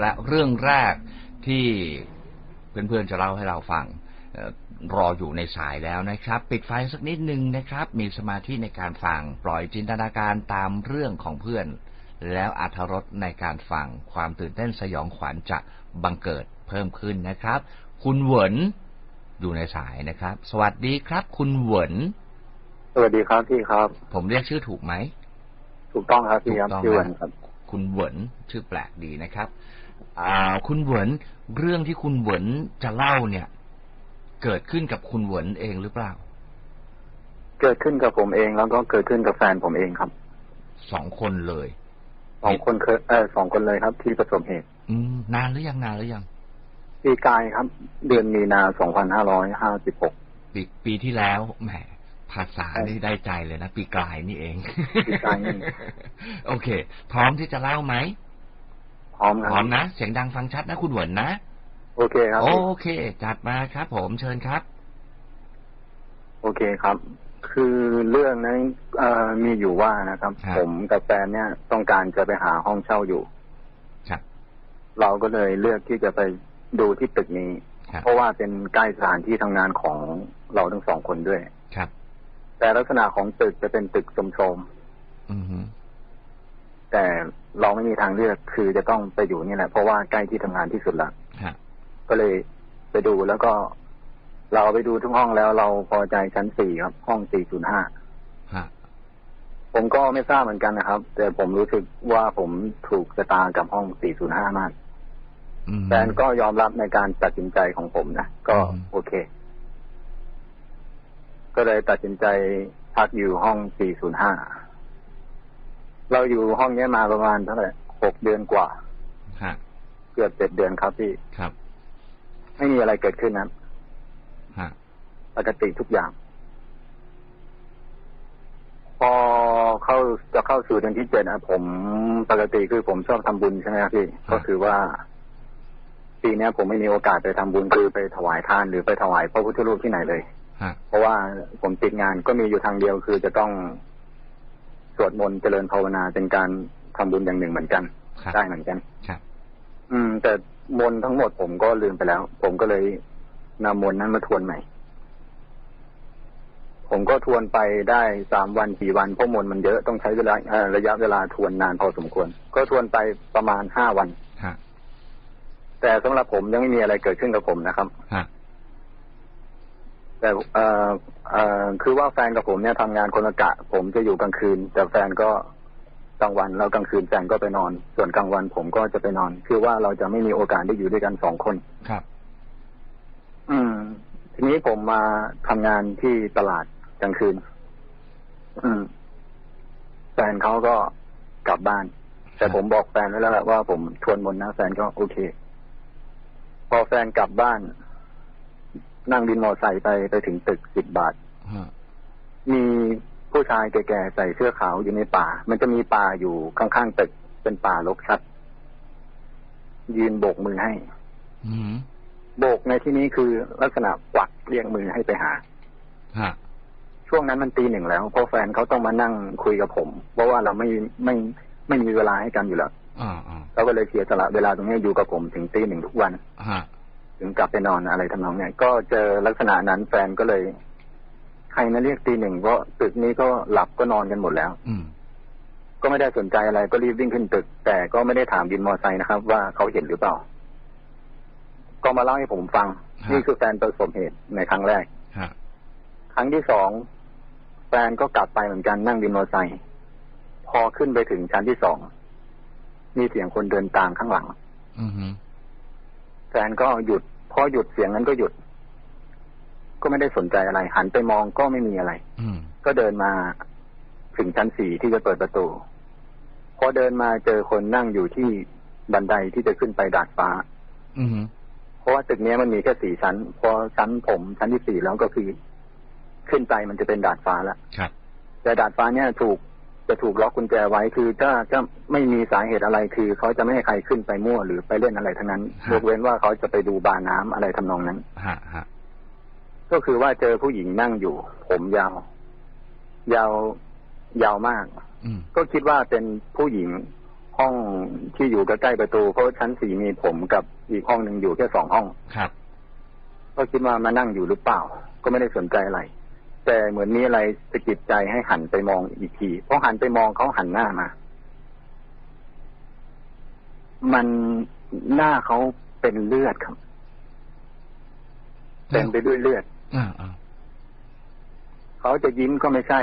และเรื่องแรกที่เพื่อนๆจะเล่าให้เราฟังเอ่อรออยู่ในสายแล้วนะครับ ปิดไฟสักนิดนึงนะครับ มีสมาธิในการฟัง ปล่อยจินตนาการตามเรื่องของเพื่อน แล้วอัธรสในการฟัง ความตื่นเต้นสยองขวัญจะบังเกิดเพิ่มขึ้นนะครับ คุณเหวินอยู่ในสายนะครับ สวัสดีครับ คุณเหวินสวัสดีครับพี่ครับ ผมเรียกชื่อถูกไหมถูกต้องครับพี่ครับถูกต้องชื่อนะวันครับ คุณเหวินชื่อแปลกดีนะครับอ่า คุณเหวินเรื่องที่คุณเหวินจะเล่าเนี่ย เกิดขึ้นกับคุณเหวินเองหรือเปล่า เกิดขึ้นกับผมเองแล้วก็เกิดขึ้นกับแฟนผมเองครับสองคนเลยสองคนเคยเออสองคนเลยครับ ที่ประสบเหตุ อืมนานหรือยังนานหรือยังปีกายครับ เดือนมีนาสองพันห้าร้อยห้าสิบหกปีปีที่แล้วแหมภาษานี่ได้ใจเลยนะ ปีกลายนี่เอง ปีกลายนี่โอเค พร้อมที่จะเล่าไหม พร้อมคพร้อรัมบนะ เสียงดังฟังชัดนะคุณเหวินนะ โอเคครับ โอพี่เค จัดมาครับ ผมเชิญครับ โอเคครับ คือเรื่องนั้นเอ่อมีอยู่ว่านะครับครับ ผมกับแฟนเนี่ยต้องการจะไปหาห้องเช่าอยู่ครับเราก็เลยเลือกที่จะไปดูที่ตึกนี้ครับเพราะว่าเป็นใกล้สถานที่ทำงานของเราทั้งสองคนด้วยครับ แต่ลักษณะของตึกจะเป็นตึกโทรมอือฮึๆแต่ เราไม่มีทางเลือกคือจะต้องไปอยู่นี่แหละ เพราะว่าใกล้ที่ทำงานที่สุดละฮะก็เลยไปดูแล้วก็ เราไปดูทุกห้องแล้วเราพอใจชั้นสี่ครับ ห้องสี่ศูนย์ห้าฮะผมก็ไม่ทราบเหมือนกันนะครับ แต่ผมรู้สึกว่าผมถูกสตาร์กับห้องสี่ศูนย์ห้ามากอืมแฟนก็ยอมรับในการตัดสินใจของผมนะก็อืมโอเค ก็เลยตัดสินใจพักอยู่ห้อง 405 เราอยู่ห้องเนี้ยมาประมาณเท่าไหร่หกเดือนกว่าฮะเกือบเจ็ดเดือนครับพี่ครับ ไม่มีอะไรเกิดขึ้นนะฮะปกติทุกอย่าง พอเข้าจะเข้าสู่เดือนที่เจ็ดนะผมปกติคือผมชอบทำบุญใช่ไหมครับพี่ ก็คือว่าปีเนี้ยผมไม่มีโอกาสไปทำบุญคือไปถวายทานหรือไปถวายพระพุทธรูปที่ไหนเลยฮะเพราะว่าผมติดงานก็มีอยู่ทางเดียวคือจะต้อง สวดมนต์เจริญภาวนาเป็นการทำบุญอย่างหนึ่งเหมือนกันครับได้เหมือนกันครับ อืม แต่มนต์ทั้งหมดผมก็ลืมไปแล้ว ผมก็เลยนำมนต์นั้นมาทวนใหม่ ผมก็ทวนไปได้สามวันสี่วันเพราะมนต์มันเยอะต้องใช้เวลาเอ่อระยะเวลาทวนนานพอสมควร ก็ทวนไปประมาณห้าวันฮะแต่สำหรับผมยังไม่มีอะไรเกิดขึ้นกับผมนะครับฮะ แต่เอ่อเอ่อคือว่าแฟนกับผมเนี่ยทำงานคนละกะ ผมจะอยู่กลางคืน แต่แฟนก็กลางวันแล้วกลางคืนแฟนก็ไปนอน ส่วนกลางวันผมก็จะไปนอน คือว่าเราจะไม่มีโอกาสได้อยู่ด้วยกันสองคน ครับ อืม ทีนี้ผมมาทำงานที่ตลาดกลางคืน อืม แฟนเขาก็กลับบ้าน แต่ผมบอกแฟนไว้แล้วแหละว่าผมทวนมนต์นะแฟนก็โอเค พอแฟนกลับบ้าน นั่งบินมอไซค์ไปไปถึงตึกสิบบาทฮะมีผู้ชายแก่ๆใส่เสื้อขาวอยู่ในป่า มันจะมีป่าอยู่ข้างๆตึก เป็นป่ารกชัด ยืนโบกมือให้อืมโบกในที่นี้คือลักษณะกวักเรียกมือให้ไปหาฮะช่วงนั้นมันตีหนึ่งแล้วเพราะแฟนเขาต้องมานั่งคุยกับผม เพราะว่าเราไม่ไม่ไม่มีเวลาให้กันอยู่แล้วอ่าอ่าเขาก็เลยเสียสละเวลาตรงนี้อยู่กับผมถึงตีหนึ่งทุกวันฮะ ถึงกลับไปนอนอะไรทำนองเนี้ยก็เจอลักษณะนั้นแฟนก็เลย ใครมาเรียกตีหนึ่งเพราะตึกนี้ก็หลับก็นอนกันหมดแล้ว อืมก็ไม่ได้สนใจอะไรก็รีบวิ่งขึ้นตึก แต่ก็ไม่ได้ถามวินมอเตอร์ไซค์นะครับ ว่าเขาเห็นหรือเปล่า ก็มาเล่าให้ผมฟังฮะนี่คือแฟนประสบเหตุในครั้งแรกฮะครั้งที่สองแฟนก็กลับไปเหมือนกันนั่งวินมอเตอร์ไซค์พอขึ้นไปถึงชั้นที่สองมีเสียงคนเดินตามข้างหลัง อือฮึ แฟนก็หยุดพอหยุดเสียงนั้นก็หยุด ก็ไม่ได้สนใจอะไร หันไปมองก็ไม่มีอะไร อืมก็เดินมาถึงชั้นสี่ที่จะเปิดประตู พอเดินมาเจอคนนั่งอยู่ที่บันไดที่จะขึ้นไปดาดฟ้า อือฮึเพราะว่าตึกเนี้ยมันมีแค่สี่ชั้น พอชั้นผมชั้นที่สี่แล้วก็คือ ขึ้นไปมันจะเป็นดาดฟ้าแล้วครับแต่ดาดฟ้าเนี่ยถูก จะถูกล็อกกุญแจไว้คือถ้าจะไม่มีสาเหตุอะไรคือเขาจะไม่ให้ใครขึ้นไปมั่วหรือไปเล่นอะไรทั้งนั้นฮะยกเว้นว่าเขาจะไปดูบาร์น้ำอะไรทำนองนั้นฮะฮะก็คือว่าเจอผู้หญิงนั่งอยู่ ผมยาว ยาวยาวมากอืมก็คิดว่าเป็นผู้หญิงห้องที่อยู่ใกล้ๆประตู เพราะชั้นสี่มีผมกับอีกห้องหนึ่งอยู่แค่สองห้องครับ ก็คิดว่ามานั่งอยู่หรือเปล่า ก็ไม่ได้สนใจอะไร แต่เหมือนมีอะไรสะกิดใจให้หันไปมองอีกทีพอหันไปมองเขาหันหน้ามา มันหน้าเขาเป็นเลือดครับเต็มไปด้วยเลือดอ่าอ่าเขาจะยิ้มก็ไม่ใช่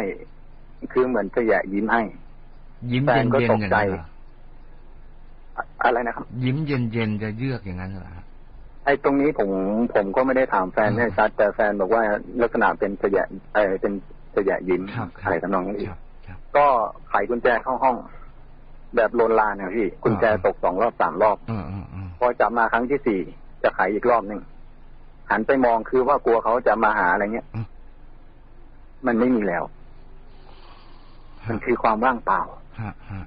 คือเหมือนจะแยะยิ้มให้ ยิ้มแฟเย็นนก็เย็นตกอย่างใจนั้นเหรออะอะไรนะครับ ยิ้มเย็นเย็นจะเยือกอย่างนั้นเหรอฮะ ไอ้ตรงนี้ผมผมก็ไม่ได้ถามแฟนอืมแน่ชัด แต่แฟนบอกว่าลักษณะเป็นจะแยะเออเป็นจะแยะยิ้มครับครัอะไรทำนองนี้ครับครับก็ไขกุญแจเข้าห้อง แบบโลนลานนะพี่กุญแจอ่าตกสองรอบสามรอบอืมอืมอืมพอจับมาครั้งที่สี่จะไขอีกรอบหนึ่งหันไปมองคือว่ากลัวเขาจะมาหาอะไรเงี้ยมันไม่มีแล้ว มันคือความว่างเปล่าฮะฮะ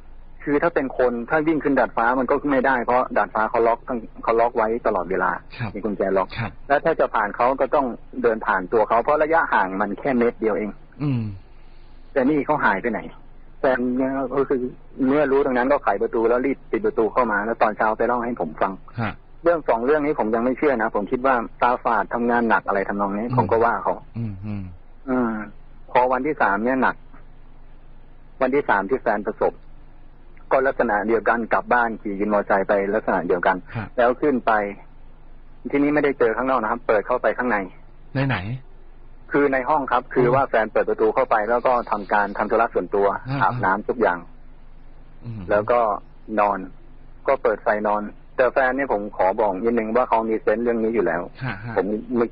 คือถ้าเป็นคนถ้าวิ่งขึ้นดาดฟ้ามันก็ไม่ได้เพราะดาดฟ้าเขาล็อกตั้งเขาล็อกไว้ตลอดเวลาครับมีกุญแจล็อกครับแล้วถ้าจะผ่านเขาก็ต้องเดินผ่านตัวเขาเพราะระยะห่างมันแค่เมตรเดียวเอง อืม แต่นี่เขาหายไปไหนแฟนเนี่ยก็คือเมื่อรู้ตรงนั้นก็ไขประตูแล้วรีบปิดประตูเข้ามาแล้วตอนเช้าไปเล่าให้ผมฟังฮะเรื่องสองเรื่องนี้ผมยังไม่เชื่อนะผมคิดว่าตาฝาดทำงานหนักอะไรทำนองนี้อืมผมก็ว่าเขาอืมอืมอืมพอวันที่สามเนี่ยหนัก วันที่สามที่แฟนประสบ ก็ลักษณะเดียวกันกลับบ้านขี่วินมอเตอร์ไซค์ไปลักษณะเดียวกัน ฮะ แล้วขึ้นไป ที่นี้ไม่ได้เจอข้างนอกนะครับ เปิดเข้าไปข้างในในไหน คือในห้องครับ คือว่าแฟนเปิดประตูเข้าไป แล้วก็ทำการทำธุระส่วนตัวอ่า อาบน้ำทุกอย่าง อืมแล้วก็นอน ก็เปิดไฟนอน แต่แฟนเนี่ยผมขอบอกนิดนึงว่าเขามีเซนส์เรื่องนี้อยู่แล้ว ฮะฮะ ผม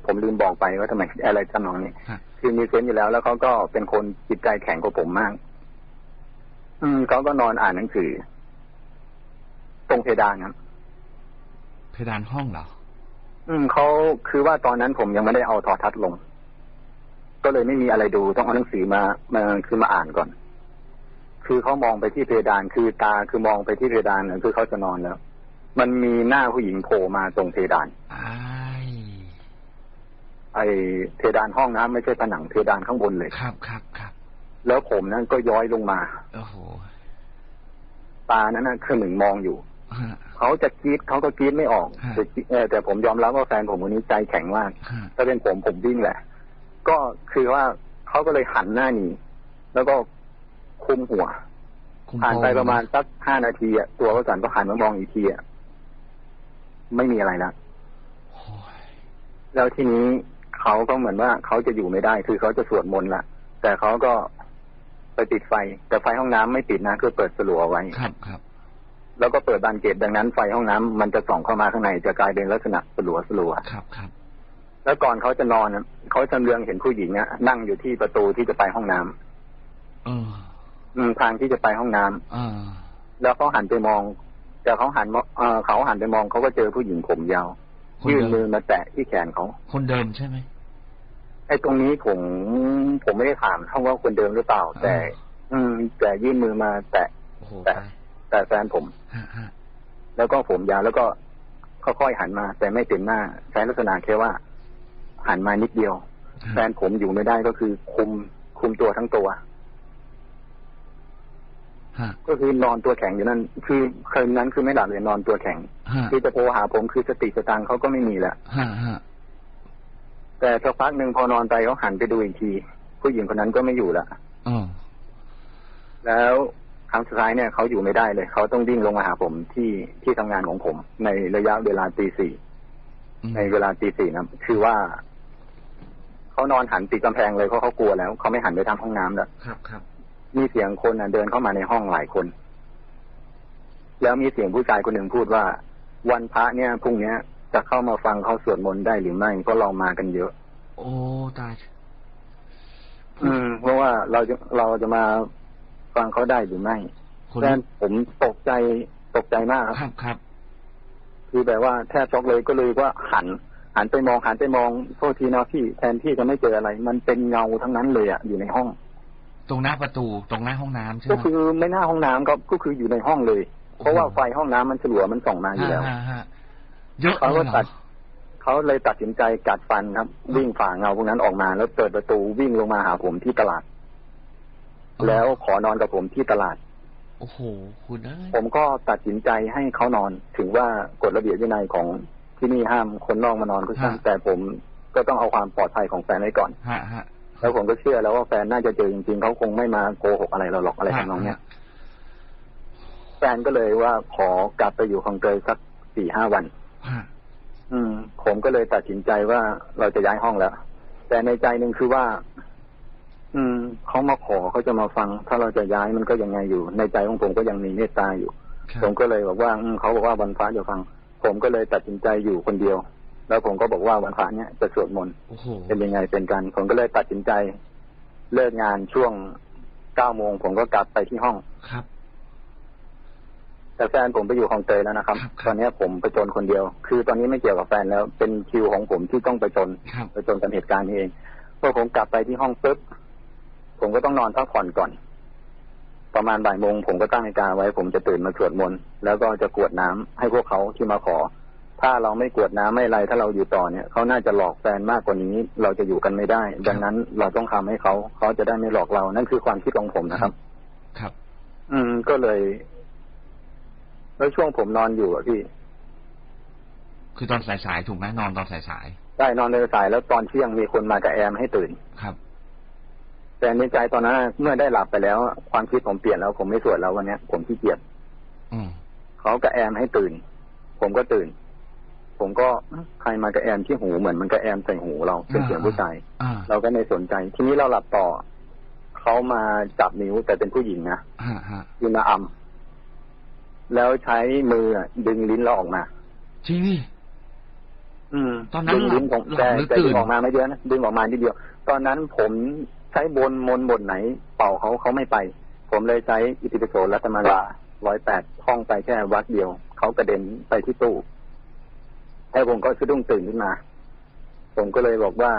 ผมลืมบอกไปว่าทำไมอะไรทำนองนี้ ฮะ คือมีเซนส์อยู่แล้ว แล้วเขาก็เป็นคนจิตใจแข็งกว่าผมมาก อืมเขาก็นอนอ่านหนังสือ ตรงเพดานครับเพดานห้องเหรออืมเขาคือว่าตอนนั้นผมยังไม่ได้เอาโทอทัศน์ลง ก็เลยไม่มีอะไรดูต้องเอาหนังสือมามาคือมาอ่านก่อน คือเขามองไปที่เพดานคือตาคือมองไปที่เพดานน่ะคือเขาจะนอนแล้ว มันมีหน้าผู้หญิงโผล่มาตรงเพดานอ้ายไอเพดานห้องน้ำไม่ใช่ผนังเพดานข้างบนเลยครับครับครับ แล้วผมนั้นก็ย้อยลงมาโอ้โหตานั้นน่ะคือหนึ่งมองอยู่ฮะเขาจะกรีดเขาก็กรีดไม่ออกฮะแต่เอ่อแต่ผมยอมรับว่าแฟนผมคนนี้ใจแข็งมากฮะถ้าเป็นผมผมวิ่งแหละ ก็คือว่าเขาก็เลยหันหน้าหนีแล้วก็คุมหัวคุมผ่านไปโงประมาณสักห้านาทีอะตัวเขาสันก็หันมามองอีกทีอะไม่มีอะไรแล้วโอ้ยแล้วทีนี้เขาก็เหมือนว่าเขาจะอยู่ไม่ได้ คือเขาจะสวดมนต์ละแต่เขาก็ ไปปิดไฟ แต่ไฟห้องน้ำไม่ปิดนะคือเปิดสลัวไว้ครับครับ แล้วก็เปิดบานเกตดังนั้นไฟห้องน้ำมันจะส่องเข้ามาข้างในจะกลายเป็นลักษณะสลัวสลัวครับครับ แล้วก่อนเขาจะนอนน่ะเขาจำเรืองเห็นผู้หญิงอะนั่งอยู่ที่ประตูที่จะไปห้องน้ำเอออืมทางที่จะไปห้องน้ำเออแล้วเขาหันไปมอง แต่เขาหันมาเออเขาหันไปมองเขาก็เจอผู้หญิงผมยาวคนยื่นเดิมือมมาแตะที่แขนเขาคนเดิมใช่ไหม ไอ้ตรงนี้ผมผมไม่ได้ถามเขาว่าคนเดิมหรือเปล่า แต่ อืม แต่ยื่นมือมาแตะโอ้โหแต่ไปแต่แฟนผมฮะฮะแล้วก็ผมยาวแล้วก็ค่อยๆหันมา แต่ไม่เต็มหน้าใช้ลักษณะแค่ว่า หันมานิดเดียว แฟนผมอยู่ไม่ได้ก็คือ คุมคุมตัวทั้งตัวฮะก็คือนอนตัวแข็งอยู่นั่น คือคืนนั้นคือไม่หลับเลยนอนตัวแข็งฮะคือจะโทรหาผมคือสติสตังค์เขาก็ไม่มีแล้วฮะฮะ แต่สักพักหนึ่งพอนอนไปเขาหันไปดูอีกที ผู้หญิงคนนั้นก็ไม่อยู่ละอ๋อแล้วครั้งสุดท้ายเนี่ยเขาอยู่ไม่ได้เลยเขาต้องวิ่งลงมาหาผมที่ที่ทำงานของผม ในระยะเวลาตีสี่อืมในเวลาตีสี่นะคือว่าเขานอนหันติดกำแพงเลยเพราะเขากลัวแล้วเขาไม่หันไปทางห้องน้ำแล้วครับครับ มีเสียงคนน่ะเดินเข้ามาในห้องหลายคน แล้วมีเสียงผู้ชายคนหนึ่งพูดว่า วันพระเนี่ยพรุ่งเนี้ย จะเข้ามาฟังเขาสวดมนต์ได้หรือไม่เพราะเรามากันเยอะ โอ้ตายอืม เพราะว่าเราจะเราจะมาฟังเขาได้หรือไม่คนแฟนผมตกใจตกใจมากครับครับครับคือแบบว่าแทบช็อกเลยก็เลยว่าหัน หันไปมองหันไปมองโทษทีนะพี่แทนที่จะไม่เจออะไร มันเป็นเงาทั้งนั้นเลยอะอยู่ในห้อง ตรงหน้าประตูตรงหน้าห้องน้ำใช่ไหก็มคือไม่หน้าห้องน้ำก็ก็คืออยู่ในห้องเลย เพราะว่าไฟห้องน้ำมันฉลัวมันส่องมาอยู่แล้วฮะฮะ เยอะเขาเลก็ยเหรตัอดเขาเลยตัดสินใจกัดฟันครับ วิ่งฝ่าเงาพวกนั้นออกมา แล้วเปิดประตูวิ่งลงมาหาผมที่ตลาด แล้วขอนอนกับผมที่ตลาดโอ้โหคุณเอ้ยผมก็ตัดสินใจให้เขานอน ถึงว่ากฎระเบียบวินัยของที่นี่ห้ามคนนอกมานอนก็ช่างแต่ผมก็ต้องเอาความปลอดภัยของแฟนไว้ก่อนฮะฮะแล้วผมก็เชื่อแล้วว่าแฟนน่าจะเจอจริงๆเขาคงไม่มาโกหกอะไรเราหรอกอะไรทำนองเนี้ยแฟนก็เลยว่าขอกลับไปอยู่คลองเตยสักสี่ห้าวันฮะ อืม ผมก็เลยตัดสินใจว่าเราจะย้ายห้องแล้ว แต่ในใจหนึ่งคือว่า อืมเขามาขอเขาจะมาฟัง ถ้าเราจะย้ายมันก็ยังไงอยู่ ในใจของผมก็ยังมีเมตตาอยู่ครับผมก็เลยบอกว่าอืมเขาบอกว่าวันพระจะฟัง ผมก็เลยตัดสินใจอยู่คนเดียว แล้วผมก็บอกว่าวันพระเนี้ยจะสวดมนต์โอ้โหเป็นยังไงเป็นกัน ผมก็เลยตัดสินใจ เลิกงานช่วงเก้าโมงผมก็กลับไปที่ห้องครับ แต่แฟนผมไปอยู่คลองเตยแล้วนะครับครับครับ ตอนนี้ผมไปจนคนเดียว คือตอนนี้ไม่เกี่ยวกับแฟนแล้ว เป็นคิวของผมที่ต้องไปจนครับไปจนกับเหตุการณ์นี้เองพอผมกลับไปที่ห้องปุ๊บผมก็ต้องนอนพักผ่อนก่อน ประมาณบ่ายโมงผมก็ตั้งนาฬิกาไว้ ผมจะตื่นมาสวดมนต์แล้วก็จะกรวดน้ำให้พวกเขาที่มาขอ ถ้าเราไม่กรวดน้ำไม่อะไรถ้าเราอยู่ต่อเนี่ยเขาน่าจะหลอกแฟนมากกว่านี้ เราจะอยู่กันไม่ได้ ดังนั้นเราต้องทำให้เขาเขาจะได้ไม่หลอกเรา นั่นคือความคิดของผมนะครับ ครับ อืมก็เลย แล้วช่วงผมนอนอยู่อะพี่ คือตอนสายๆถูกไหมนอนตอนสายได้นอนในสายแล้วตอนเที่ยงมีคนมากระแอมให้ตื่นๆครับ แต่ในใจตอนนั้นเมื่อได้หลับไปแล้ว ความคิดผมเปลี่ยนแล้ว ผมไม่สวดแล้ววันเนี้ย ผมขี้เกียจอืมเขากระแอมให้ตื่น ผมก็ตื่น ผมก็เอ๊ะใครมากระแอมที่หูเหมือนมันกระแอมใส่หูเราเป็นเสียงผู้ชายอ่าเราก็ไม่สนใจ ทีนี้เราหลับต่อเขามาจับนิ้วแต่เป็นผู้หญิงนะฮะฮะยืนมาอำ แล้วใช้มือดึงลิ้นเราออกมา จริงดิอืมตอนนั้นดึงลิ้นของหลับแต่หรือแต่ตื่ดึนงออกมาไม่เยอะนะดึงออกมาทีเดียว ตอนนั้นผมใช้บนมนต์บทไหน เป่าเขาเขาไม่ไป ผมเลยใช้อิติปิโสรัตมาลาร้อยแปดท่องไปแค่วัดเดียว เขากระเด็นไปที่ตู้แล้วผมก็สะดุ้งตื่นขึ้นมา ผมก็เลยบอกว่า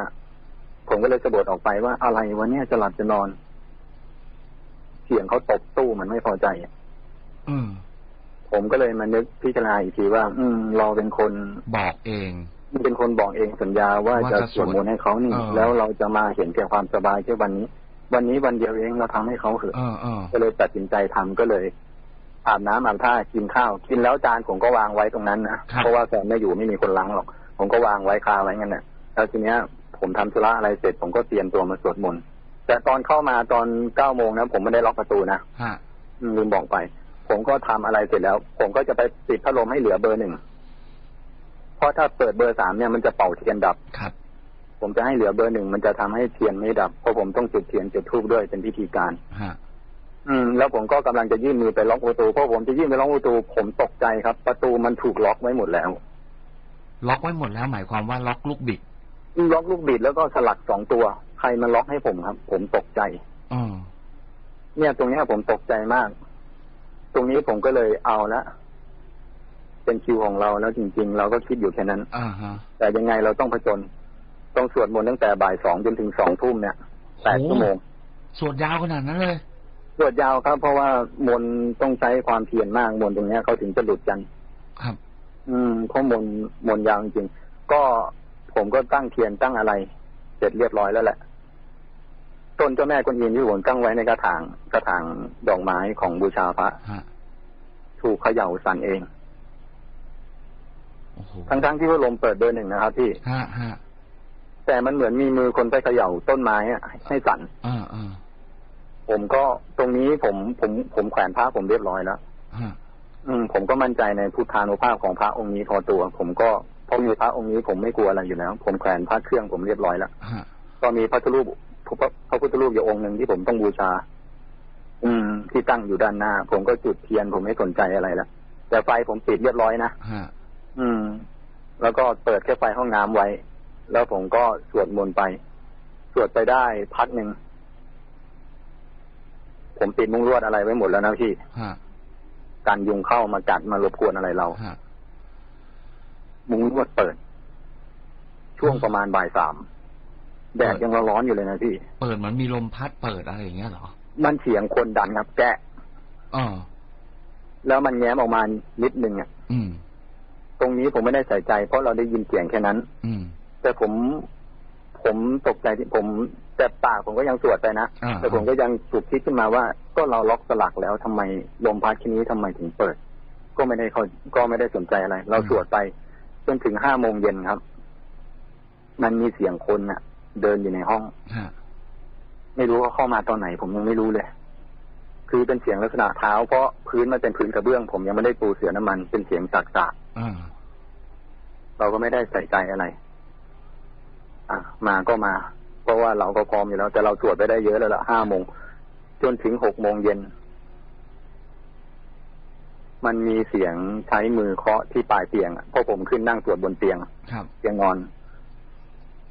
ผมก็เลยสะบดออกไปว่าอะไรวะเนี่ยจะหลับจะนอน เสียงเขาตบตู้มันไม่พอใจอืม ผมก็เลยมานึกพิจารณาอีกทีว่า อืม เราเป็นคนบอกเองเป็นคนบอกเองสัญญาว่าว่าจะจะสวดมนต์ให้เขานี่เออแล้วเราจะมาเห็นแก่ความสบายแค่วันนี้ วันนี้วันเดียวเองเราทำให้เขาเถอะเออเออก็เลยตัดสินใจทำก็เลยอาบน้ำอาบท่ากินข้าว กินแล้วจานผมก็วางไว้ตรงนั้นนะเพราะว่าแฟนไม่อยู่ไม่มีคนล้างหรอก ผมก็วางไว้คาไว้งั้นน่ะแล้วทีเนี้ย ผมทำธุระอะไรเสร็จ ผมก็เตรียมตัวมาสวดมนต์แต่ตอนเข้ามาตอนเก้าโมงนะผมไม่ได้ล็อกประตูนะฮะอืมลืมบอกไป ผมก็ทำอะไรเสร็จแล้ว ผมก็จะไปปิดพัดลมให้เหลือเบอร์หนึ่งเพราะถ้าเปิดเบอร์สามเนี่ยมันจะเป่าเทียนดับครับ ผมจะให้เหลือเบอร์หนึ่งมันจะทำให้เทียนไม่ดับเพราะผมต้องจุดเทียนจุดธูปด้วยเป็นพิธีการฮะอืม แล้วผมก็กำลังจะยื่นมือไปล็อกประตูเพราะผมจะยื่นไปล็อกประตู ผมตกใจครับ ประตูมันถูกล็อกไว้หมดแล้ว ล็อกไว้หมดแล้ว หมายความว่าล็อกลูกบิดล็อกลูกบิดแล้วก็สลักสองตัว ใครมาล็อกให้ผมครับ ผมตกใจอืมเนี่ยตรงเนี้ยผมตกใจมาก ตรงนี้ผมก็เลยเอาละเป็นคิวของเราแล้วจริง ๆ เราก็คิดอยู่แค่นั้นอ่าฮะแต่ยังไงเราต้องผจญต้องสวดมนต์ตั้งแต่บ่ายสองจนถึงสองทุ่มเนี่ยแปดโอ้ชั่วโมงสวดยาวขนาดนั้นเลยสวดยาวครับ เพราะว่ามนต์ต้องใช้ความเพียรมากมนต์ตรงเนี้ยเขาถึงจะหลุดกัน ครับ อืมเพราะมนต์มนต์ยาวจริงๆก็ผมก็ตั้งเทียนตั้งอะไร เสร็จเรียบร้อยแล้วแหละ ต้นเจ้าแม่กวนอิมที่ผมตั้งไว้ในกระถางกระถางดอกไม้ของบูชาพระฮะถูกเขย่าสั่นเองโอ้โหทั้งๆที่ว่าลมเปิดเบอร์หนึ่งนะครับพี่ฮะฮะแต่มันเหมือนมีมือคนไปเขย่าต้นไม้อะให้สั่นอ่าอ่าผมก็ตรงนี้ผมผมผมแขวนพระผมเรียบร้อยแล้วฮะอืมผมก็มั่นใจในพุทธานุภาพของพระองค์นี้พอตัว ผมก็พอมีพระองค์นี้ผมไม่กลัวอะไรอยู่แล้ว ผมแขวนพระเครื่องผมเรียบร้อยแล้วฮะก็มีพระพุทธรูป พระพระพุทธรูปอยู่องค์หนึ่งที่ผมต้องบูชา อืม ที่ตั้งอยู่ด้านหน้า ผมก็จุดเทียนผมไม่สนใจอะไรแล้วแต่ไฟผมปิดเรียบร้อยนะฮะอืม แล้วก็เปิดแค่ไฟห้องน้ำไว้ แล้วผมก็สวดมนต์ไป สวดไปได้พักหนึ่ง ผมปิดมุ้งลวดอะไรไว้หมดแล้วนะพี่ฮะการยุงเข้ามากัดมารบกวนอะไรเราฮะมุ้งลวดเปิด ช่วงประมาณบ่ายสาม แดดยังร้อนๆอยู่เลยนะพี่ เปิดเหมือนมีลมพัดเปิดอะไรอย่างเงี้ยเหรอ มันเสียงคนดันครับแกะอ๋อแล้วมันแง้มออกมานิดนึงอะอืมตรงนี้ผมไม่ได้ใส่ใจ เพราะเราได้ยินเสียงแค่นั้น อืม แต่ผม ผมตกใจที่ผมแต่ปากผมก็ยังสวดไปนะอ่าแต่ผมก็ยังสุดคิดขึ้นมาว่า ก็เราล็อกสลักแล้วทำไมลมพัดทีนี้ทำไมถึงเปิด ก็ไม่ได้เขาก็ไม่ได้สนใจอะไร เราสวดไปจนถึงห้าโมงเย็นครับ มันมีเสียงคนน่ะ เดินอยู่ในห้องฮะไม่รู้ว่าเข้ามาตอนไหน ผมยังไม่รู้เลย คือเป็นเสียงลักษณะเท้า เพราะพื้นมันเป็นพื้นกระเบื้อง ผมยังไม่ได้ปูเสือน้ำมัน เป็นเสียงสากอ่าๆเราก็ไม่ได้ใส่ใจอะไร อะ มาก็มา เพราะว่าเราก็พร้อมอยู่แล้ว แต่เราสวดไปได้เยอะแล้วละห้าโมงจนถึงหกโมงเย็น มันมีเสียงใช้มือเคาะที่ปลายเตียงอะเพราะผมขึ้นนั่งสวดบนเตียงครับเตียงนอน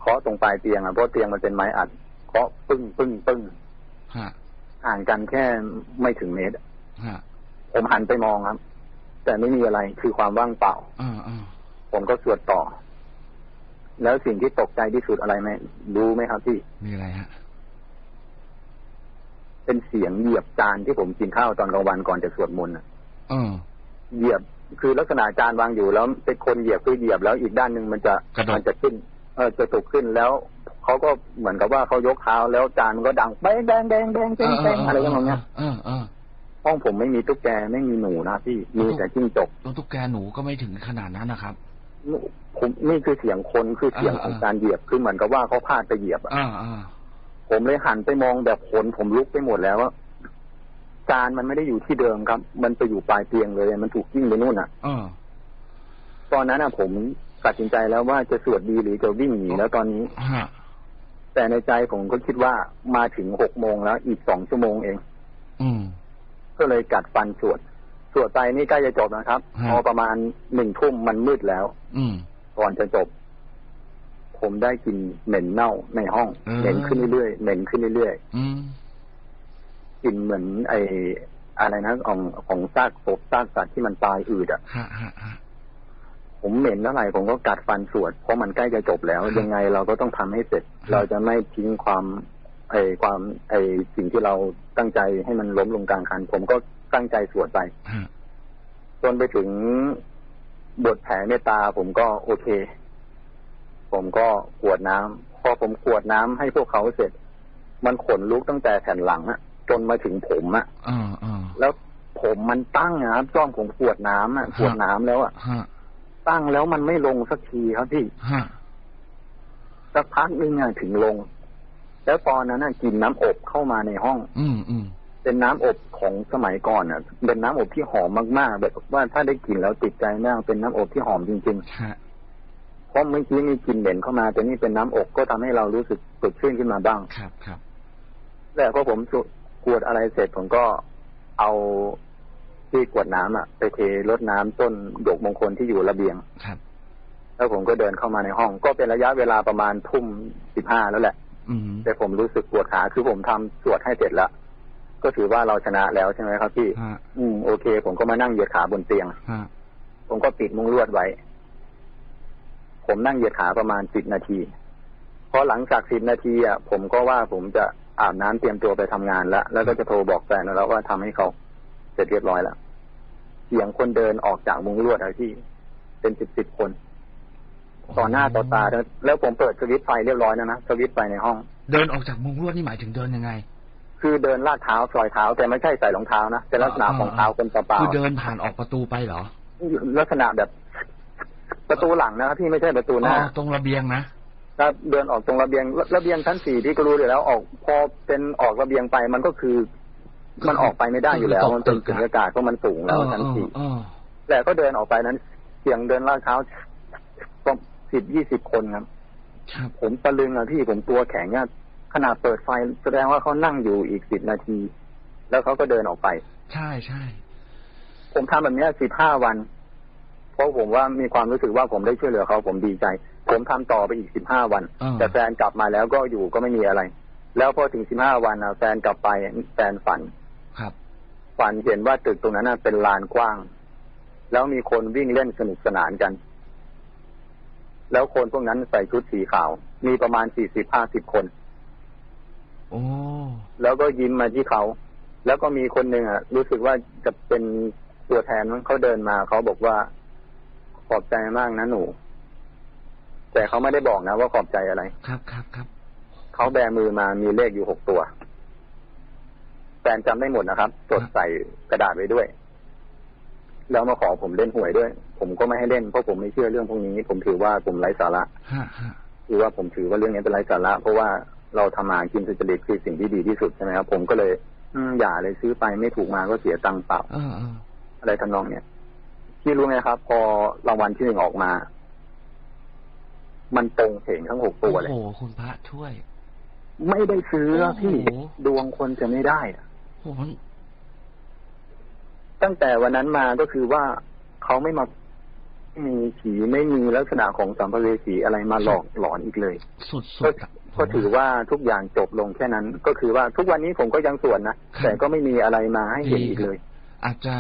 เคาะตรงปลายเตียงอะเพราะเตียงมันเป็นไม้อัดเคาะปึ้งปึ้งปึ้งฮะห่างกันแค่ไม่ถึงเมตรฮะผมหันไปมองครับ แต่ไม่มีอะไรคือความว่างเปล่าอ่าอ่าผมก็สวดต่อ แล้วสิ่งที่ตกใจที่สุดอะไรไหมรู้ไหมครับพี่มีอะไรฮะเป็นเสียงเหยียบจานที่ผมกินข้าวตอนกลางวันก่อนจะสวดมนต์อะเออเหยียบคือลักษณะจานวางอยู่แล้วเป็นคนเหยียบคือเหยียบแล้วอีกด้านหนึ่งมันจะกระดกมัจะขึ้น เออจะตกขึ้นแล้วเขาก็เหมือนกับว่าเขายกเท้าแล้วจานมันก็ดังแบงแดงแดงแดงแดงแดงอะไรอย่างเงี้ยเออเออห้องผมไม่มีตุ๊กแกไม่มีหนูนะพี่มีแต่จิ้งจกตัวตุ๊กแกหนูก็ไม่ถึงขนาดนั้นนะครับผมนี่คือเสียงคนคือเสียงอ่าของการเหยียบคือเหมือนกับว่าเขาพลาดไปเหยียบอะอ่าอ่าผมเลยหันไปมองแบบขนผมลุกไปหมดแล้วว่าจานมันไม่ได้อยู่ที่เดิมครับ มันไปอยู่ปลายเตียงเลย มันถูกยิ่งไปนู่นอะเออตอนนั้นอะ ผม ตัดสินใจแล้วว่าจะสวดดีหรือจะวิ่งหนีแล้วตอนนี้ฮะแต่ในใจผมก็คิดว่ามาถึงหกโมงแล้ว อีกสองชั่วโมงเอง อืมก็เลยกัดฟันสวดสวดไปนี่ใกล้จะจบนะครับฮะพอประมาณหนึ่งทุ่มมันมืดแล้ว อืมก่อนจะจบ ผมได้กลินเหม็นเน่าในห้องเออเหม็นขึ้นเรื่อยๆเหม็นขึ้นเรื่อยๆอืมกลิ่นเหมือนไออะไรนะของของซากศพซากสัตว์ที่มันตายอืดอะฮะฮะฮะ ผมเหม็นเท่าไหร่ผมก็กัดฟันสวดเพราะมันใกล้จะจบแล้วครับยังไงเราก็ต้องทำให้เสร็จครับเราจะไม่ทิ้งความไอความไอสิ่งที่เราตั้งใจให้มันล้มลงกลางคัน ผมก็ตั้งใจสวดไปฮะจนไปถึงบทแผ่เมตตา ผมก็โอเค ผมก็กรวดน้ำพอผมกรวดน้ำให้พวกเขาเสร็จ มันขนลุกตั้งแต่แผ่นหลังอะจนมาถึงผมอะเออเออแล้วผมมันตั้งนะครับจ้องผมขวดน้ำอะขวดน้ำแล้วอะฮะ ตั้งแล้วมันไม่ลงสักทีครับพี่ฮะสักพักนึงอะถึงลง แล้วตอนนั้นน่ะกินน้ำอบเข้ามาในห้อง อืมอืมเป็นน้ำอบของสมัยก่อนอะ เป็นน้ำอบที่หอมมากๆแบบว่าถ้าได้กลิ่นแล้วติดใจมากเป็นน้ำอบที่หอมจริงฮะๆเพราะเมื่อกี้มีกลิ่นเหม็นเข้ามา แต่นี่เป็นน้ำอบก็ทำให้เรารู้สึกสดชื่นขึ้นมาบ้าง ครับครับแล้วพอผมสุกวดอะไรเสร็จผมก็เอา ที่กวดน้ำอะไปเทรดน้ำต้นดอกมงคลที่อยู่ระเบียงครับแล้วผมก็เดินเข้ามาในห้อง ก็เป็นระยะเวลาประมาณทุ่มสิบห้าแล้วแหละอืมแต่ผมรู้สึกปวดขาคือผมทำสวดให้เสร็จแล้วก็ถือว่าเราชนะแล้วใช่ไหมครับพี่ฮะอืมโอเค ผมก็มานั่งเหยียดขาบนเตียงฮะผมก็ปิดมุ้งลวดไว้ ผมนั่งเหยียดขาประมาณสิบนาทีพอหลังจากสิบนาทีอะผมก็ว่าผมจะอาบน้ำเตรียมตัวไปทำงานแล้วแล้วก็จะโทรบอกแฟนแล้วว่าทำให้เขาเสร็จเรียบร้อยแล้วเสียงคนเดินออกจากมุ้งลวดอะพี่ เป็นสิบสิบคน ต่อหน้าต่อตา แล้วแล้วผมเปิดสวิตช์ไฟเรียบร้อยแล้วนะสวิตช์ไฟในห้อง เดินออกจากมุงลวดนี่หมายถึงเดินยังไง คือเดินลาดเท้าซอยเท้า แต่ไม่ใช่ใส่รองเท้านะเป็นลักษณะของเท้าคนเปล่าคือเดินผ่านออกประตูไปเหรอๆลักษณะแบบประตูหลังนะครับพี่ไม่ใช่ประตูหอ๋อน้าตรงระเบียงนะถ้าเดินออกตรงระเบียงระระเบียงชั้นสี่ที่ก็รู้อยู่แล้วออก พอเป็นออกระเบียงไปมันก็คือ มันออกไปไม่ได้อยู่แล้ว มันเป็นสุญญากาศเพราะมันสูงแล้วชั้นสี่เออแต่ก็เดินออกไปนั้น เสียงเดินลาดเท้าก็สิบยี่สิบคนครับครับผมตะลึงอะพี่ผมตัวแข็งอะขนาดเปิดไฟแสดงว่าเขานั่งอยู่อีกสิบนาที แล้วเขาก็เดินออกไป ใช่ใช่ผมทำแบบเนี้สิบห้าวัน เพราะผมว่ามีความรู้สึกว่าผมได้ช่วยเหลือเขาผมดีใจ ผมทำต่อไปอีกสิบห้าวันเออแต่แฟนกลับมาแล้วก็อยู่ก็ไม่มีอะไร แล้วพอถึงสิบห้าวันอะแฟนกลับไปแฟนฝันครับ ฝันเห็นว่าตึกตรงนั้นนะเป็นลานกว้าง แล้วมีคนวิ่งเล่นสนุกสนานกัน แล้วคนพวกนั้นใส่ชุดสีขาว มีประมาณสี่สิบห้าสิบคนโอ้แล้วก็ยิ้มมาที่เขา แล้วก็มีคนหนึ่งอะ รู้สึกว่าจะเป็นตัวแทนมั้งเขาเดินมา เขาบอกว่าขอบใจมากนะหนู แต่เขาไม่ได้บอกนะว่าขอบใจอะไร ครับครับครับเขาแบมือมามีเลขอยู่หกตัวแฟนจำได้หมดนะครับ จดใส่กระดาษไว้ด้วย แล้วมาขอผมเล่นหวยด้วย ผมก็ไม่ให้เล่นเพราะผมไม่เชื่อเรื่องพวกนี้ ผมถือว่าผมไร้สาระฮะฮะคือว่าผมถือว่าเรื่องนี้เป็นไร้สาระ เพราะว่าเราทำมาหากินสุจริตคือสิ่งที่ดีที่สุดใช่ไหมครับผมก็เลยอืมอย่าเลยซื้อไปไม่ถูกมาก็เสียตังค์เปล่าเออเอออะไรทำนองเนี้ยพี่รู้ไหมครับ พอรางวัลที่หนึ่งออกมา มันตรงเห็นทั้งหกตัวเลยโอ้โหคุณพระช่วย ไม่ได้ซื้ออะพี่โอ้โหดวงคนจะไม่ได้อะโอ้โหมัน ตั้งแต่วันนั้นมาก็คือว่าเขาไม่มาไม่มีผีไม่มีลักษณะของสัมภเวสีอะไรมาหลอกหลอนอีกเลย สุดก็ๆอะก็ถือว่าทุกอย่างจบลงแค่นั้น ก็คือว่าทุกวันนี้ผมก็ยังส่วนนะแต่ก็ไม่มีอะไรมาให้เห็นอีกเลย อาจจะ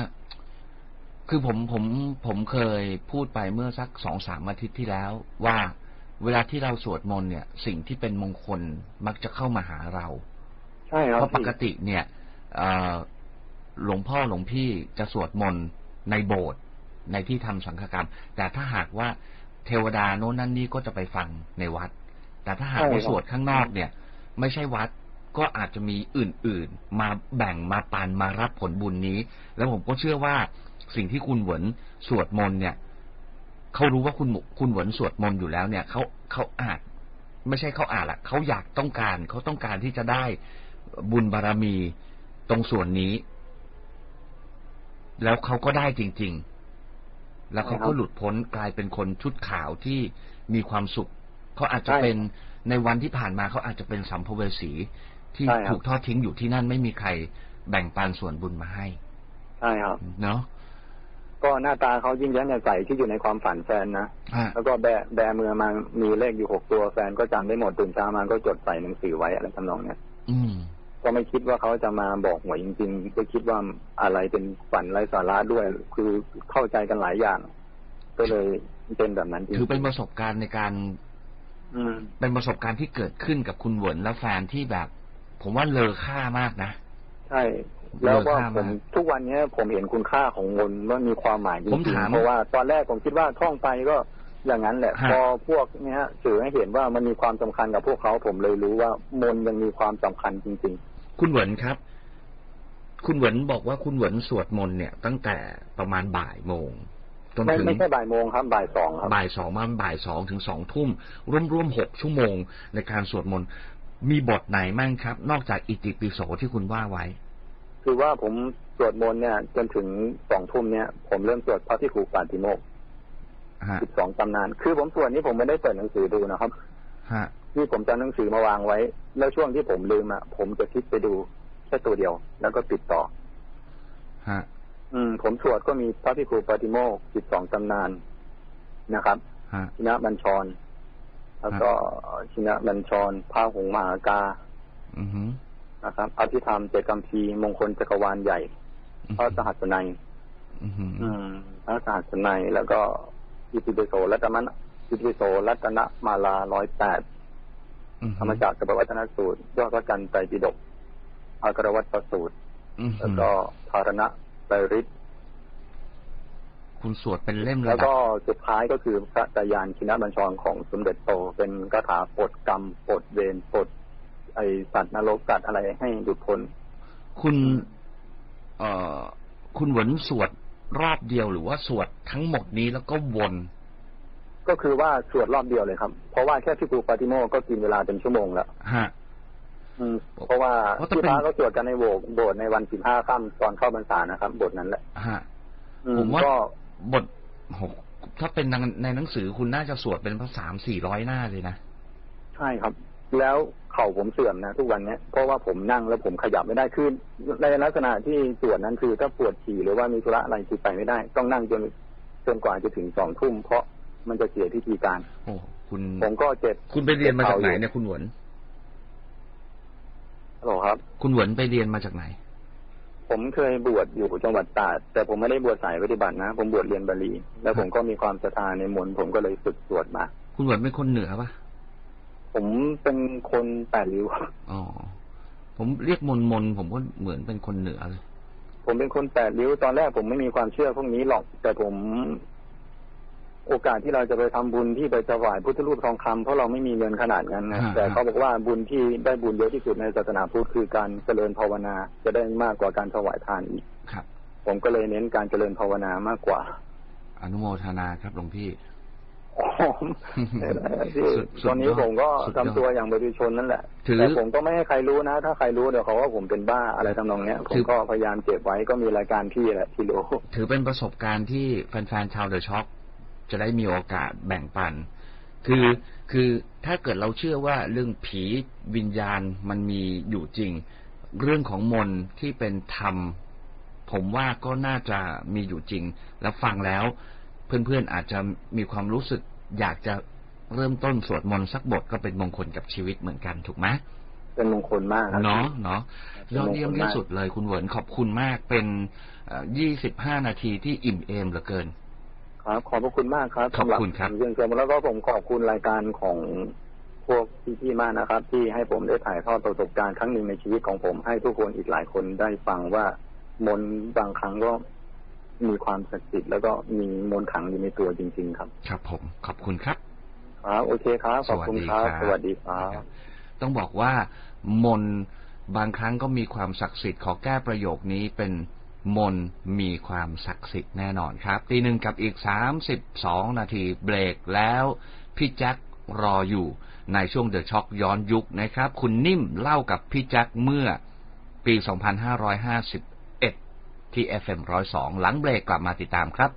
คือผมผมผมเคยพูดไปเมื่อสักสองสามอาทิตย์ที่แล้ว ว่าเวลาที่เราสวดมนต์เนี่ย สิ่งที่เป็นมงคลมักจะเข้ามาหาเรา ใช่ครับเพราะปพี่กติเนี่ยเอ่อ หลวงพ่อหลวงพี่จะสวดมนต์ในโบสถ์ในที่ทำสังฆกรรม แต่ถ้าหากว่าเทวดาโน้นนั่นนี่ก็จะไปฟังในวัด แต่ถ้าหากไปสวดข้างนอกเนี่ย ไม่ใช่วัดก็อาจจะมีอื่นๆ มาแบ่งมาปันมารับผลบุญนี้ แล้วผมก็เชื่อว่าสิ่งที่คุณหวนสวดมนต์เนี่ยเขารู้ว่าคุณคุณหวนสวดมนต์อยู่แล้วเนี่ยเขาเขาอาจ ไม่ใช่เขาอาจละเขาอยากต้องการเขาต้องการที่จะได้บุญบารมี ตรงส่วนนี้ แล้วเขาก็ได้จริง ๆ แล้วเขาก็หลุดพ้นกลายเป็นคนชุดขาวที่มีความสุข เขาอาจจะเป็นในวันที่ผ่านมาเขาอาจจะเป็นสัมภเวสี ที่ใช่ครับถูกทอดทิ้งอยู่ที่นั่นไม่มีใครแบ่งปันส่วนบุญมาให้ ใช่ครับ เนาะก็หน้าตาเขายิ้มแย้มแจ่มใสที่อยู่ในความฝันแฟนนะฮะแล้วก็แบแบมือมามีเลขอยู่หกตัวแฟนก็จำได้หมดตื่นเช้ามาก็จดใส่หนังสือไว้อะไรทำนองเนี้ย อืม ก็ไม่คิดว่าเขาจะมาบอกหวยจริงๆก็คิดว่าอะไรเป็นฝันไร้สาระด้วย คือเข้าใจกันหลายอย่าง ก็เลยเป็นแบบนั้นจริงถือเป็นประสบการณ์ในการอืมเป็นประสบการณ์ที่เกิดขึ้นกับคุณเหวินและแฟนที่แบบ ผมว่าเลอค่ามากนะ ใช่ แล้วก็เลิกห้ามผมนะทุกวันเนี้ยผมเห็นคุณค่าของเงินว่ามีความหมายจผมริงถามๆเพราะว่าตอนแรกผมคิดว่าท่องไปก็อย่างนั้นแหละฮะพอพวกเนี้ยสื่อให้เห็นว่ามันมีความสำคัญกับพวกเขาผมเลยรู้ว่ามนต์ยังมีความสำคัญจริง คุณเหวินครับ คุณเหวินบอกว่าคุณเหวินสวดมนต์เนี่ย ตั้งแต่ประมาณบ่ายโมงจๆนไม่ถึงไม่ใช่บ่ายโมงครับบ่ายสองครับบ่ายสองมาบ่ายสองถึงสองทุ่มร่วมร่วมหกชั่วโมงในการสวดมนต์มีบทไหนมั่งครับ นอกจากอิติปิโสที่คุณว่าไว้ คือว่าผมสวดมนต์เนี่ย จนถึงสองทุ่มเนี่ย ผมเริ่มสวดพระพิครูปาติโมกข์ฮะสิบสองตำนาน คือผมสวดนี้ผมไม่ได้เปิดหนังสือดูนะครับฮะ ที่ผมจะเอาหนังสือมาวางไว้ แล้วช่วงที่ผมลืมอะผมจะคลิกไปดูแค่ตัวเดียว แล้วก็ปิดต่อฮะอืม ผมสวดก็มีพระพิครูปาติโมกสิบสองตำนานนะครับฮะชินะบัญชร แล้วก็ชินะบัญชรพระหงส์มหากาอือหือนะครับอภิธรรมเจกัมพีร์มงคลจักรวาลใหญ่พระสหัสนัยอือหืออืมพระสหัสนัยแล้วก็อิติปิโสรัตนอิติปิโสรัตนมาลาร้อยแปดอือ ธหืรรมอจักรกับวัฒนสูตรยอดพระจันทร์ไตรปิฎกอักรวัตประสูตรอือหืแล้วอก็ภารณะไตรฤทธิ์คุณสวดเป็นเล่มแล้ระวดับก็สุดท้ายก็คือพระจายานชินบัญชรของสมเด็จโต เป็นคาถาปลดกรรมปลดเวรปลดไอสัตว์นรกสัตว์อะไรให้หลุดพ้นคุณ เอ่อ คุณเหวินสวดรอบเดียวหรือว่าสวดทั้งหมดนี้แล้วก็วน ก็คือว่าสวดรอบเดียวเลยครับ เพราะว่าแค่พิคูปาติโมกข์ก็กินเวลาเป็นชั่วโมงแล้วฮะอืมเพราะว่าเพราะถ้าที่เป็นพระก็สวดกันในโบสถ์โบสถ์ในวันสิบห้าค่ำตอนเข้าพรรษานะครับบทนั้นแหละฮะอืผมว่าก็บทโหถ้าเป็นในในหนังสือคุณน่าจะสวดเป็นภาษามสี่ร้อยหน้าเลยนะใช่ครับ แล้วเข่าผมเสื่อมนะทุกวันเนี้ยเพราะว่าผมนั่งแล้วผมขยับไม่ได้ขึ้นในลักษณะที่สวดนั้นคือถ้าปวดฉี่หรือว่ามีธุระอะไรคือไปไม่ได้ ต้องนั่งจนจนกว่าจะถึงสองทุ่มเพราะ มันจะเสียพิธีการโอ้คุณผมก็เจ็บคุณไปเรียนมาจากไหนเนี่ยคุณหวนฮัลโหลครับ คุณหวนไปเรียนมาจากไหน ผมเคยบวชอยู่จังหวัดตราดแต่ผมไม่ได้บวชสายปฏิบัตินะ ผมบวชเรียนบาลี แล้วผมก็มีความศรัทธาในมนต์ผมก็เลยฝึกสวดมา คุณหวนเป็นคนเหนือปะผมเป็นคนแปดริ้วอ๋อผมเรียกมนมนผมก็เหมือนเป็นคนเหนือเลยผมเป็นคนแปดริ้วตอนแรกผมไม่มีความเชื่อพวกนี้หรอก แต่ผม โอกาสที่เราจะไปทำบุญที่ไปถวายพุทธรูปทองคำเพราะเราไม่มีเงินขนาดนั้นนะฮะแต่เขาบอกว่าบุญที่ได้บุญเยอะที่สุดในศาสนาพุทธคือการเจริญภาวนาจะได้มากกว่าการถวายทานอีกครับ ผมก็เลยเน้นการเจริญภาวนามากกว่า อนุโมทนาครับหลวงพี่อ๋อที่สุดสุดตอนนี้ยอดผมก็สุดยทำอดตัวอย่างประชาชนนั่นแหละถือแต่ผมก็ไม่ให้ใครรู้นะ ถ้าใครรู้เดี๋ยวเขาว่าผมเป็นบ้าอะไรทำนองเนี้ยผถืมอก็พยายามเก็บไว้ก็มีรายการพี่แหละที่รู้ถือเป็นประสบการณ์ที่แฟนๆชาวเดอะช็อค จะได้มีโอกาสแบ่งปัน คือคือถ้าเกิดเราเชื่อว่าเรื่องผีวิญญาณมันมีอยู่จริง เรื่องของมนต์ที่เป็นธรรม ผมว่าก็น่าจะมีอยู่จริง แล้วฟังแล้ว เพื่อนๆอาจจะมีความรู้สึก อยากจะเริ่มต้นสวดมนต์สักบทก็เป็นมงคลกับชีวิตเหมือนกันถูกไหมเป็นมงคลมากครับเนาะเนาะเป็นยอดมงคลเยี่ยมที่มากสุดเลยคุณเหวินขอบคุณมากเป็นยี่สิบห้านาทีที่อิ่มเอมเหลือเกิน ครับ ขอบพระคุณมากครับขอบคุณครับสำหเรื่องเชิญแล้วก็ผมขอบคุณรายการของพวกพี่ๆมากนะครับ ที่ให้ผมได้ถ่ายทอดประสบการณ์ครั้งหนึ่งในชีวิตของผม ให้ทุกคนอีกหลายคนได้ฟังว่ามนต์บางครั้งก็มีความศักดิ์สิทธิ์แล้วก็มีมนต์ขลังอยู่ในตัวจริง ๆ ครับ ครับ ผมขอบคุณครับครับโอเคครับขอบคุณครับสวัสดีครับต้องบอกว่ามนต์บางครั้งก็มีความศักดิ์สิทธิ์ขอแก้ประโยคนี้เป็น มนมีความศักดิ์สิทธิ์แน่นอนครับตีหนึ่งกับอีกสามสิบสองนาทีเบรกแล้วพี่แจ็ครออยู่ในช่วงเดอะช็อคย้อนยุคนะครับ คุณนิ่มเล่ากับพี่แจ็คเมื่อปี 2551 ที่ FM 102 หลังเบรกกลับมาติดตามครับ